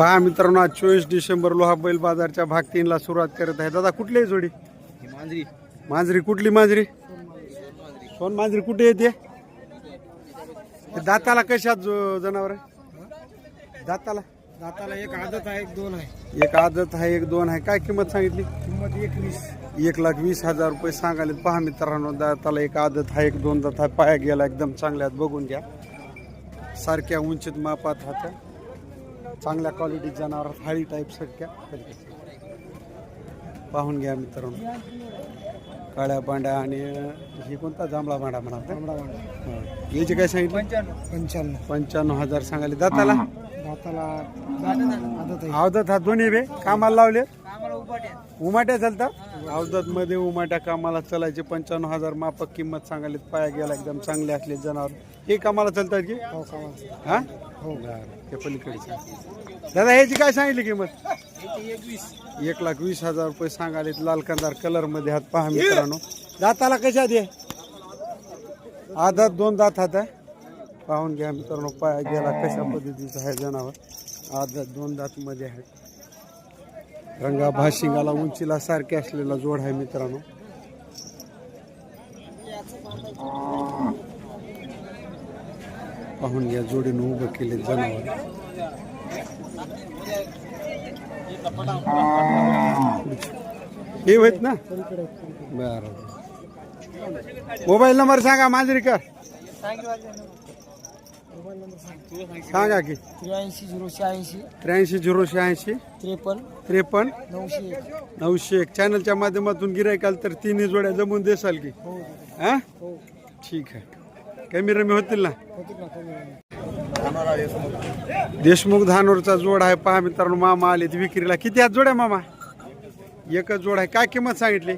पहा मित्रांनो आज चोवीस डिसेंबर लोहा बैल बाजारच्या भाग तीनला सुरुवात करत आहे. दादा कुठली आहे जोडी? मांजरी. मांजरी. कुठली मांजरी? सोन मांजरी कुठे येते? हे दाताला कशात जो जनावर आहे? दाताला? दाताला एक आदत आहे एक दोन आहे. एक आदत आहे एक दोन आहे. काय किंमत सांगितली? किंमत एकवीस एक लाख वीस हजार रुपये सांगाले पहा मित्रांनो दाताला एक आदत आहे एक दोन दात आहे. पाया गेला एकदम चांगल्यात. बघून घ्या. सारख्या उंचीत मापात होत्या चांगल्या क्वालिटी जनावर थाळी टाईप सारख्या. पाहून घ्या मित्रांनो. काळ्या बांड्या आणि हे कोणता? जांभळा बांडा म्हणा तांबडा वांडा याचे काय सांगितलं? पंच्याण्णव. पंच्याण्णव. पंच्याण्णव हजार सांगाले दाताला? दाताला आदत हा दोन्ही बे. कामाला लावले उमाट्या. चालतात अवदत मध्ये उमाट्या कामाला चालायचे पंच्याण्णव हजार मापक किंमत सांगायला पाया गेला एकदम चांगले असले जनावर. हे कामाला चालतात की? हो कामाला. हा? हो. ते पलीकडचे दादा ह्याची काय सांगितली किंमत? एक लाख वीस हजार रुपये सांगाले लाल कंदार कलरमध्ये हात पहा मित्रांनो. दाताला कशा दे आधात दोन दात हात आहे. पाहून घ्या मित्रांनो पाया गेला कशा पद्धतीचं आहे जनावर. आधात दोन दात मध्ये आहे. रंगा भाशिंगाला उंचीला सारखे असलेला जोड आहे मित्रांनो. पाहून घ्या जोडीनं उभं केले जनावर. हे होत ना? बर. मोबाईल नंबर सांगा मांजरीकर. सांगा की. त्र्याऐंशी झिरो शहाऐंशी त्र्याऐंशी झिरो शहाऐंशी. त्रेपन्न त्रेपन्न. नऊशे एक. नऊशे एक. चॅनलच्या माध्यमातून गिरायकाल तर तिन्ही जोड्या जमून देसाल की? हो. हा? हो ठीक आहे. कमी रमी होतील ना? होतील ना कमी देशमुख धानोरचा जोड आहे. पहा मित्रांनो मामा आले विक्रीला. किती आहेत जोड्या मामा? एकच जोड आहे. काय किंमत सांगितली?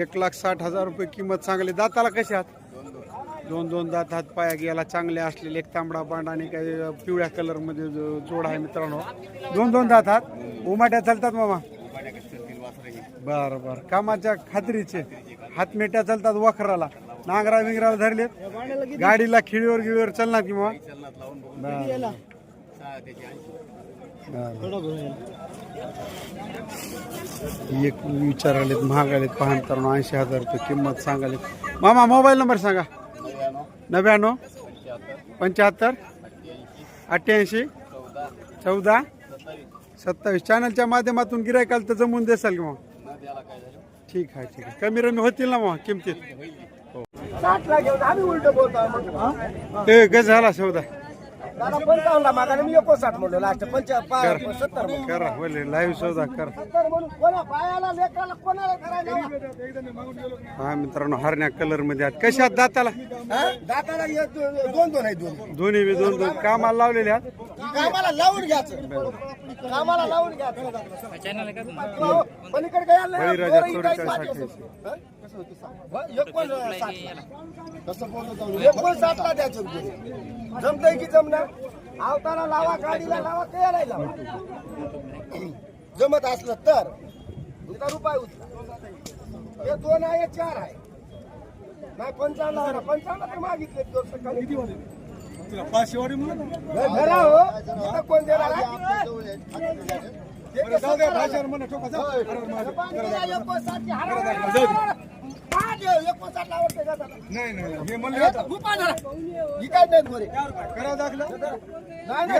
एक लाख साठ हजार रुपये किंमत सांगली. दाताला कशा आहात? दोन दोन दात हात गेला चांगले असलेले एक तांबडा बांड आणि काही पिवळ्या कलरमध्ये जो जोड आहे मित्रांनो. दोन दोन दात हात. उमाट्या चालतात मामा. बर बर. कामाच्या खात्रीचे. हातमेट्या चालतात वखराला. नांगरा विंगराला धरले गाडीला खिळीवर गिळीवर चालणार की मामा? बर. एक विचारालेत महागालेत पाहण ऐंशी हजार रुपये किंमत सांगालेत. मामा मोबाईल नंबर सांगा. नव्याण्णव? पंच्याहत्तर. अठ्ठ्याऐंशी. चौदा. सत्तावीस. चॅनलच्या माध्यमातून गिरायकाल तर जमून देसाल की मग? ठीक आहे ठीक आहे. कमी रमी होतील ना मग किमतीत? ए गज झाला सौदा दादा पंचावन्नला मागा मी एकोणसाठ म्हणलो लास्ट पंचा कर. सत्तर म्हणून करा बोले लाईव्ह सौदा करा. सत्तर म्हणून कोणा पायाला लेकराला कोणाला करायला हा मित्रांनो हरण्या कलरमध्ये आहेत. कशा आहेत दाताला? हा? दाताला एक दोन दोन दोन आहे दोन. दोन्ही बी दोन दोन. कामाला लावलेले आहेत. कामाला लावून घ्यायचं. कामाला लावून घ्यायचं. पलीकडे तो? द्यायचं. जमतंय की जमणार? आवताला लावा गाडीला लावा काय लावा. जमत असलं तर तुमचा रुपये उचला. हे दोन आहे हे चार आहे. नाही पंचावन्न. पंचावन्न तर मागितले दोन सकाळी. नाही, धरा हो. कोण देणार एकोणसाठला आवडते का त्याला? हे. ही काय नाही बोरे. नाही, नाही. हे.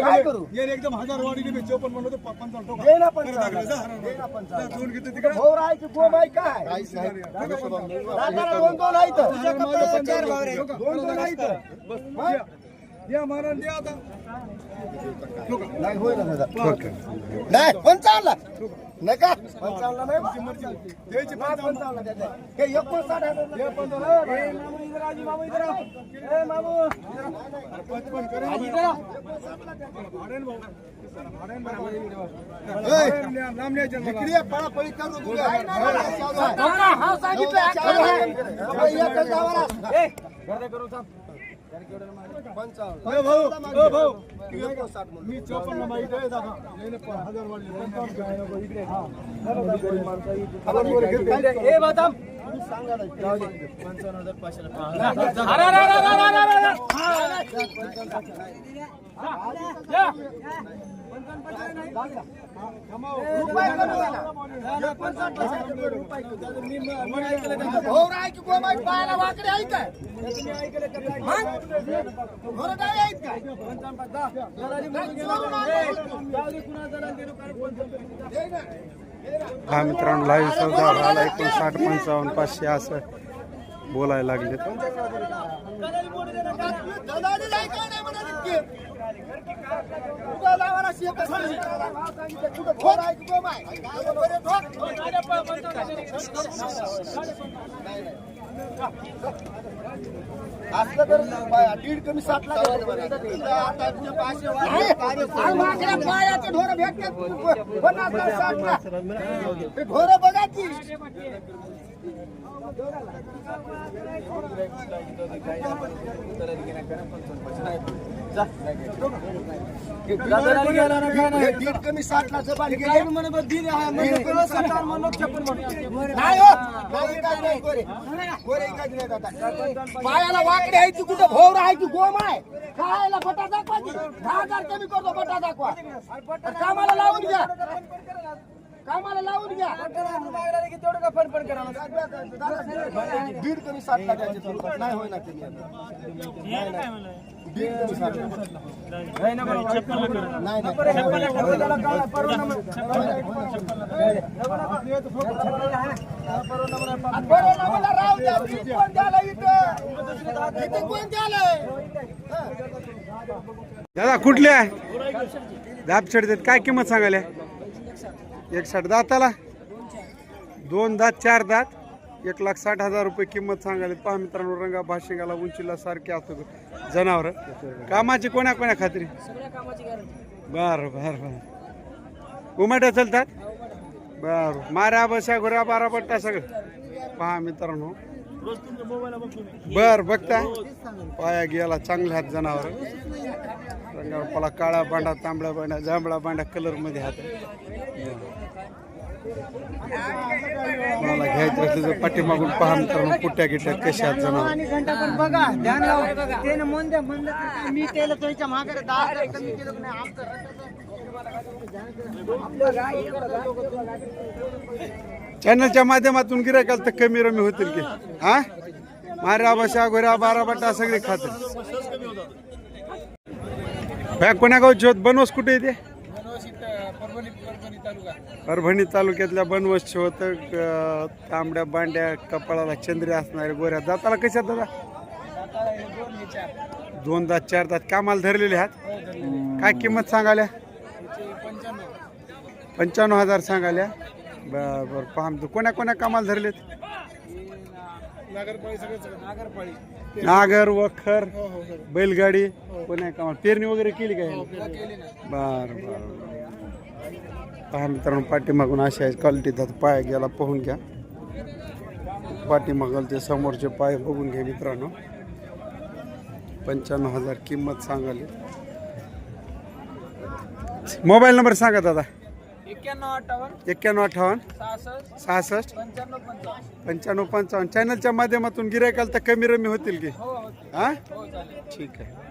काय करू? एकदम हजार वाढीने चोपन्न म्हणलं तर पंचावन्न घेते तिकडे काय दोन दोन आहे इथं. दोन दोन आहे नाही होईल. नाही पंचावन्न नका पंचावन्न नाही पंचावन्न मी चोपन्न माहिती दादा. हजार वाढले हा. पंचावन्न हजार पाचशे हा मित्रांनो लाईव्ह सौदा झाला एकोणसाठ पंचावन्न पाचशे असं बोलायला लागले. असलं तर दीड कमी सात लाख पायाचे ढोर भेटतात पन्नासला साठला ते ढोर बघा की दीड कमी गेले. हो गोरे काय नाही. दादा पायाला वाकडे आहे ती कुठं भोर आहे की गोम आहे? खायला बटा दाखवा की. दहा हजार कमी करतो बटा दाखवा. कामाला लावून घ्या. कामाला लावून घ्या. दीड कमी साठ लाखाचे तुला नाही होय ना? ते नाही, नाही. दीड कमी साठ लाख. नाही दादा कुठले आहे? दाब देत. काय किंमत सांगायला? एक साठ दाताला? दोन दात चार दात? एक लाख साठ हजार रुपये किंमत सांगायला पहा मित्रांनो रंगा भाशिंगाला उंचीला सारखे असतो जनावर. कामाची कोण्या कोण्या खात्री? बर बर बर. उमाट्या चलतात? बर. माऱ्या बशा घुऱ्या बारा पट्टा सगळं. पहा मित्रांनो. बर बघता. पाया गेला चांगले हात जनावर. रंगावर पला काळा बांडा तांबडा बांडा जांभळा बांडा कलरमध्ये हात. घ्यायचं असलं तर पाठीमागून पहा मित्रांनो पुट्या गिट्या कशा आहेत जनावर? चॅनलच्या माध्यमातून गिरायकाल तर कमी रमी होतील की. हा? माऱ्या बशा घोऱ्या बारा बट्टा सगळे खात बॅग कोण्या गावची होत? बनवस कुठे येते परभणी तालुक्यातल्या बनवसचे होतं तांबड्या बांड्या कपाळाला चंद्री असणारे गोऱ्या दाताला कशा दादा? दोन दात चार दात कामाला धरलेले आहात. काय किंमत सांगाल्या? पंच्याण्णव हजार सांगाल्या. बर बर पाहतो तू कोण्या कोण्या कामाला धरलेत? नागर वखर बैलगाडी कोण्या कामाला? पेरणी वगैरे केली काय? बर बर. पहा मित्रांनो पाठीमागून अशा आहे. क्वालिटीचा पाय गेला पाहून घ्या. पाठीमागल ते समोरचे पाय बघून घ्या मित्रांनो. पंच्याण्णव हजार किंमत सांगाली. मोबाईल नंबर सांगा दादा. एक्क्याण्णव अठ्ठावन्न. एक्क्याण्णव अठ्ठावन्न. सहासष्ट. पंच्याण्णव पंचावन्न. चॅनलच्या माध्यमातून गिरायकाल तर कमी रमी होतील की? हो हो. हा? हो ठीक आहे.